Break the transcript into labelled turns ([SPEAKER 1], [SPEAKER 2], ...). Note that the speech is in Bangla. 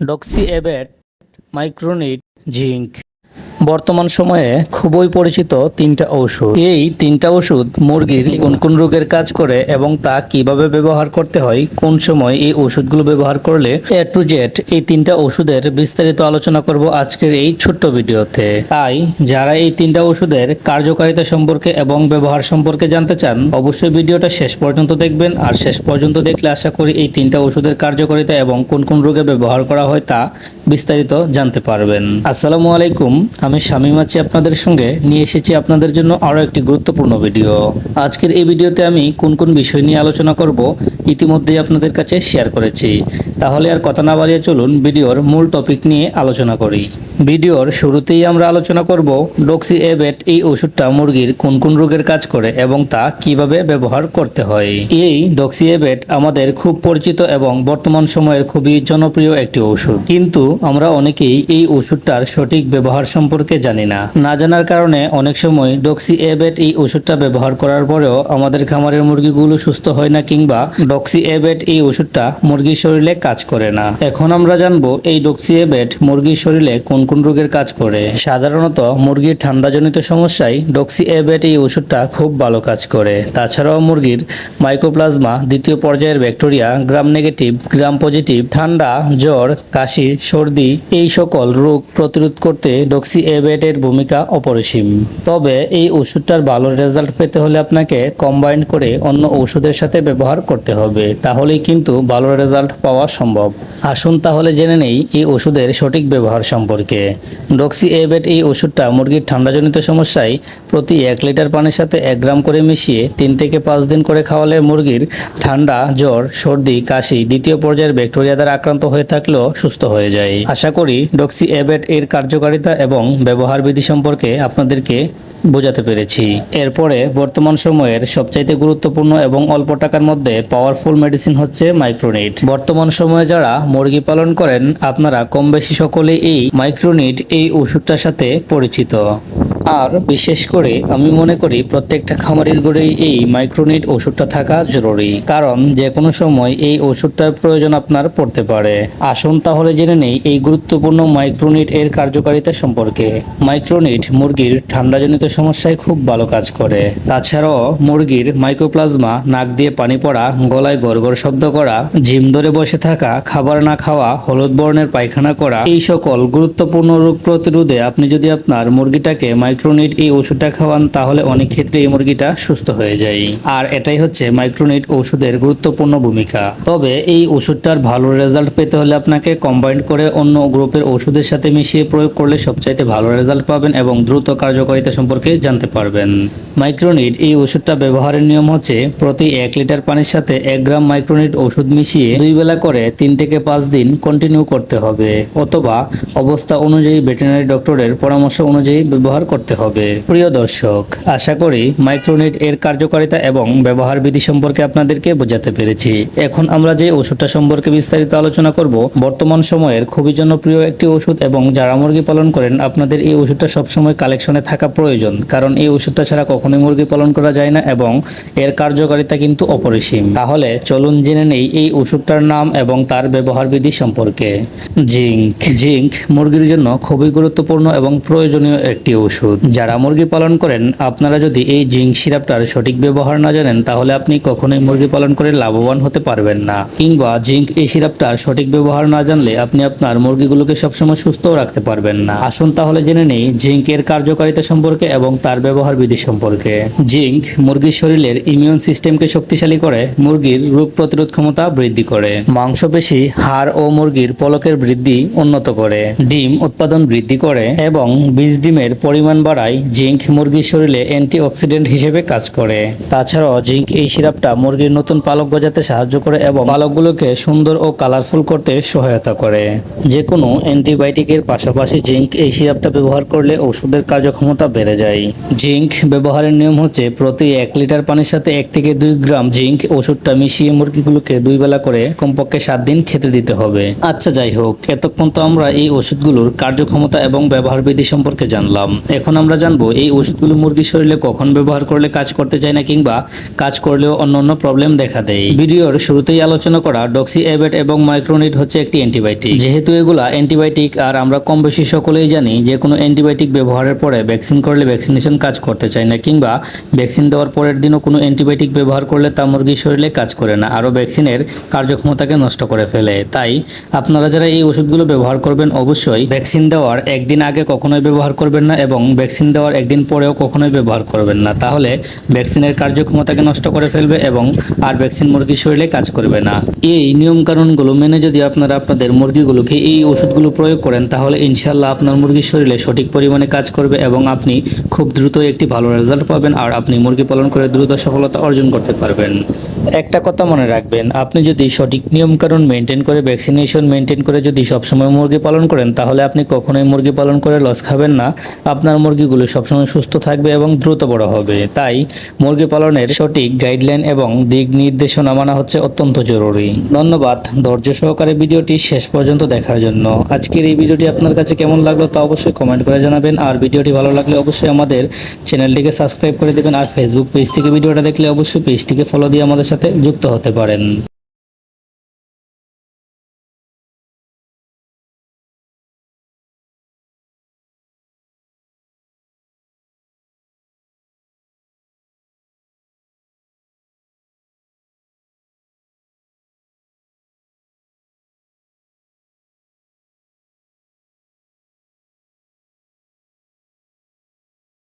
[SPEAKER 1] ডক্সি এবেট মাইক্রোনিট জিঙ্ক বর্তমান সময়ে খুবই পরিচিত তিনটা ওষুধ এই তিনটা ওষুধ মুরগির কোন কোন রোগের কাজ করে এবং তা কীভাবে ব্যবহার করতে হয়, কোন সময় এই ওষুধগুলো ব্যবহার করলে এ টু জেড এই তিনটা ওষুধের বিস্তারিত আলোচনা করব আজকের এই ছোট্ট ভিডিওতে। তাই, যারা এই তিনটা ওষুধের কার্যকারিতা সম্পর্কে এবং ব্যবহার সম্পর্কে জানতে চান, অবশ্যই ভিডিওটা শেষ পর্যন্ত দেখবেন। আর শেষ পর্যন্ত দেখলে আশা করি এই তিনটা ওষুধের কার্যকারিতা এবং কোন কোন রোগে ব্যবহার করা হয় তা বিস্তারিত জানতে পারবেন। আসসালামু আলাইকুম, আমি শামীম আছি আপনাদের সঙ্গে। নিয়ে এসেছি আপনাদের জন্য আরও একটি গুরুত্বপূর্ণ ভিডিও। আজকের এই ভিডিওতে আমি কোন কোন বিষয় নিয়ে আলোচনা করব ইতিমধ্যেই আপনাদের কাছে শেয়ার করেছি। তাহলে আর কথা না বাড়িয়ে চলুন ভিডিওর মূল টপিক নিয়ে আলোচনা করি। ভিডিওর শুরুতেই আমরা আলোচনা করব ডক্সি এবেট এই ওষুধটা মুরগির কোন কোন রোগের কাজ করে এবং তা কীভাবে ব্যবহার করতে হয়। এই ডক্সি এবেট আমাদের খুব পরিচিত এবং বর্তমান সময়ের খুবই জনপ্রিয় একটি ওষুধ। কিন্তু আমরা অনেকেই এই ওষুধটার সঠিক ব্যবহার সম্পর্কে জানি না। না জানার কারণে অনেক সময় ডক্সি এবেট এই ওষুধটা ব্যবহার করার পরেও আমাদের খামারের মুরগিগুলো সুস্থ হয় না কিংবা ডক্সি এবেট এই ওষুধটা মুরগির শরীরে কাজ করে না। এখন আমরা জানব এই ডক্সি এবেট মুরগির শরীরে কোন কোন রোগের কাজ করে। সাধারণত মুরগির ঠান্ডাজনিত সমস্যায় ডক্সি এবেট এই ওষুধটা খুব ভালো কাজ করে। তাছাড়াও মুরগির মাইক্রোপ্লাজমা দ্বিতীয় পর্যায়ের bacteria gram negative gram positive ঠান্ডা, জ্বর, কাশি, সর্দি, এই সকল রোগ প্রতিরোধ করতে ডক্সি এবেটের ভূমিকা অপরিসীম। তবে এই ওষুধটার ভালো রেজাল্ট পেতে হলে আপনাকে কম্বাইন করে অন্য ওষুধের সাথে ব্যবহার করতে হবে। তাহলেই কিন্তু ভালো রেজাল্ট পাওয়া সম্ভব। আসুন তাহলে জেনে নেই এই ওষুধের সঠিক ব্যবহার সম্পর্কে। ডক্সি এবেট এই ওষুধটা মুরগির ঠান্ডাজনিত সমস্যায় প্রতি এক লিটার পানির সাথে এক গ্রাম করে মিশিয়ে তিন থেকে পাঁচ দিন করে খাওয়ালে মুরগির ঠান্ডা, জ্বর, সর্দি, কাশি দ্বিতীয় পর্যায়ের ব্যাকটেরিয়া দ্বারা আক্রান্ত হয়ে থাকলেও সুস্থ হয়ে যায়। আশা করি ডক্সি এবেট এর কার্যকারিতা এবং ব্যবহার বিধি সম্পর্কে আপনাদেরকে বোঝাতে পেরেছি। এরপরে বর্তমান সময়ের সবচাইতে গুরুত্বপূর্ণ এবং অল্প টাকার মধ্যে পাওয়ারফুল মেডিসিন হচ্ছে মাইক্রোনিট বর্তমান সময়ে যারা মুরগি পালন করেন, আপনারা কম বেশি সকলে এই মাইক্রোনিট এই ওষুধটার সাথে পরিচিত। আর বিশেষ করে আমি মনে করি প্রত্যেকটা খামারের গড়েই এই মাইক্রোনিট ওষুধটা থাকা জরুরি। কারণ যে কোনো সময় এই ওষুধটার প্রয়োজন আপনার পড়তে পারে। আসুন তাহলে জেনে নেই এই গুরুত্বপূর্ণ মাইক্রোনিট এর কার্যকারিতা সম্পর্কে। মাইক্রোনিট মুরগির ঠান্ডাজনিত সমস্যায় খুব ভালো কাজ করে। তাছাড়াও মুরগির মাইক্রোপ্লাজমা নাক দিয়ে পানি পড়া, গলায় গড়গড় শব্দ করা ঝিম ধরে বসে থাকা, খাবার না খাওয়া, হলুদ বর্ণের পায়খানা করা, এই সকল গুরুত্বপূর্ণ রোগ প্রতিরোধে আপনি যদি আপনার মুরগিটাকে মাইক্রোনিট এই ওষুধটা খাওয়ান, তাহলে অনেক ক্ষেত্রে এই মুরগিটা সুস্থ হয়ে যায়। আর এটাই হচ্ছে মাইক্রোনিট ওষুধের গুরুত্বপূর্ণ ভূমিকা। তবে এই ওষুধটার ভালো রেজাল্ট পেতে হলে আপনাকে কম্বাইন্ড করে অন্য গ্রুপের ওষুধের সাথে মিশিয়ে প্রয়োগ করলে সবচাইতে ভালো রেজাল্ট পাবেন এবং দ্রুত কার্যকারিতা সম্পর্কে জানতে পারবেন। মাইক্রোনিট এই ওষুধটা ব্যবহারের নিয়ম হচ্ছে প্রতি এক লিটার পানির সাথে এক গ্রাম মাইক্রোনিট ওষুধ মিশিয়ে দুই বেলা করে তিন থেকে পাঁচ দিন কন্টিনিউ করতে হবে। অথবা অবস্থা অনুযায়ী ভেটেরিনারি ডক্টরের পরামর্শ অনুযায়ী ব্যবহার করতে হবে। প্রিয় দর্শক, আশা করি মাইক্রোনিট এর কার্যকারিতা এবং ব্যবহার বিধি সম্পর্কে আপনাদেরকে বোঝাতে পেরেছি। এখন আমরা যে ওষুধটা সম্পর্কে বিস্তারিত আলোচনা করব, বর্তমান সময়ের খুবই জনপ্রিয় একটি ওষুধ এবং যারা মুরগি পালন করেন, আপনাদের এই ওষুধটা সবসময় কালেকশনে থাকা প্রয়োজন, কারণ এই ওষুধটা ছাড়া কখনোই মুরগি পালন করা যায় না এবং এর কার্যকারিতা কিন্তু অপরিসীম। তাহলে চলুন জেনে নেই এই ওষুধটার নাম এবং তার ব্যবহার বিধি সম্পর্কে। জিঙ্ক। জিঙ্ক মুরগির জন্য খুবই গুরুত্বপূর্ণ এবং প্রয়োজনীয় একটি ওষুধ। যারা মুরগি পালন করেন, আপনারা যদি এই জিঙ্ক সিরাপটার সঠিক ব্যবহার না জানেন, তাহলে আপনি কখনোই মুরগি পালন করে লাভবান হতে পারবেন না। কিংবা জিঙ্ক এই সিরাপটার সঠিক ব্যবহার না জানলে আপনি আপনার মুরগিগুলোকে সবসময় সুস্থও রাখতে পারবেন না। আসুন তাহলে জেনে নেই জিঙ্কের কার্যকারিতা সম্পর্কে এবং তার ব্যবহার বিধি সম্পর্কে। জিঙ্ক মুরগির শরীরের ইমিউন সিস্টেমকে শক্তিশালী করে, মুরগির রোগ প্রতিরোধ ক্ষমতা বৃদ্ধি করে। মাংসপেশি, হাড় ও মুরগির পলকের বৃদ্ধি উন্নত করে। ডিম উৎপাদন বৃদ্ধি করে এবং বীজ ডিমের পরিমাণ বাড়ায় জিঙ্ক মুরগির শরীরে অ্যান্টিঅক্সিডেন্ট হিসেবে কাজ করে। তাছাড়াও জিঙ্ক এই সিরাপটা মুরগির নতুন পালক গজাতে সাহায্য করে এবং পালকগুলোকে সুন্দর ও কালারফুল করতে সহায়তা করে। যে কোনো অ্যান্টিবায়োটিকের পাশাপাশি জিঙ্ক এই সিরাপটা ব্যবহার করলে ওষুধের কার্যক্ষমতা বেড়ে যায়। জিঙ্ক ব্যবহারের নিয়ম হচ্ছে প্রতি এক লিটার পানির সাথে এক থেকে দুই গ্রাম জিঙ্ক ওষুধটা মিশিয়ে মুরগিগুলোকে দুই বেলা করে কমপক্ষে সাত দিন খেতে দিতে হবে। আচ্ছা যাই হোক, এতক্ষণ তো আমরা এই ওষুধগুলোর কার্যক্ষমতা এবং ব্যবহার বিধি সম্পর্কে জানলাম। এখন আমরা জানব, এই ওষুধগুলো মুরগির শরীরে কখন ব্যবহার করলে কাজ করতে চায় না কিংবা কাজ করলেও অন্য অন্য প্রবলেম দেখা দেয়। ভিডিওর শুরুতেই আলোচনা করা ডক্সি এবেট এবং মাইক্রোনিট হচ্ছে একটি অ্যান্টিবায়োটিক যেহেতু এগুলা অ্যান্টিবায়োটিক আর আমরা কম বেশি সকলেই জানি যে কোনো অ্যান্টিবায়োটিক ব্যবহারের পরে ভ্যাকসিন করলে ভ্যাকসিনেশন কাজ করতে চায় না কিংবা ভ্যাকসিন দেওয়ার পরের দিনও কোনো অ্যান্টিবায়োটিক ব্যবহার করলে তা মুরগির শরীরে কাজ করে না, আরও ভ্যাকসিনের কার্যক্ষমতাকে নষ্ট করে ফেলে। তাই আপনারা যারা এই ওষুধগুলো ব্যবহার করবেন অবশ্যই ভ্যাকসিন দেওয়ার একদিন আগে কখনোই ব্যবহার করবেন না এবং ভ্যাকসিন দেওয়ার একদিন পরেও কখনোই ব্যবহার করবেন না। তাহলে ভ্যাকসিনের কার্যক্ষমতাকে নষ্ট করে ফেলবে এবং আর ভ্যাকসিন মুরগির শরীরে কাজ করবে না। এই নিয়ম কানুনগুলো মেনে যদি আপনারা আপনাদের মুরগিগুলোকে এই ওষুধগুলো প্রয়োগ করেন, তাহলে ইনশাল্লাহ আপনার মুরগির শরীরে সঠিক পরিমাণে কাজ করবে এবং আপনি খুব দ্রুত একটি ভালো রেজাল্ট পাবেন আর আপনি মুরগি পালন করে দ্রুত সফলতা অর্জন করতে পারবেন। একটা কথা মনে রাখবেন, আপনি যদি সঠিক নিয়মকানুন মেনটেন করে, ভ্যাকসিনেশন মেনটেন করে যদি সবসময় মুরগি পালন করেন, তাহলে আপনি কখনোই মুরগি পালন করে লস খাবেন না। আপনার মুরগিগুলো সবসময় সুস্থ থাকবে এবং দ্রুত বড় হবে। তাই মুরগি পালনের সঠিক গাইডলাইন এবং দিক নির্দেশনা মানা হচ্ছে অত্যন্ত জরুরি। ধন্যবাদ। ধৈর্য সহকারে ভিডিওটি শেষ পর্যন্ত দেখার জন্য। আজকের এই ভিডিওটি আপনার কাছে কেমন লাগল তা অবশ্যই কমেন্ট করে জানাবেন। আর ভিডিওটি ভালো লাগলে অবশ্যই আমাদের চ্যানেলটিকে সাবস্ক্রাইব করে দেবেন। আর ফেসবুক পেজ থেকে ভিডিওটা দেখলে অবশ্যই পেজটিকে ফলো দিয়ে আমাদের সাথে যুক্ত হতে পারেন।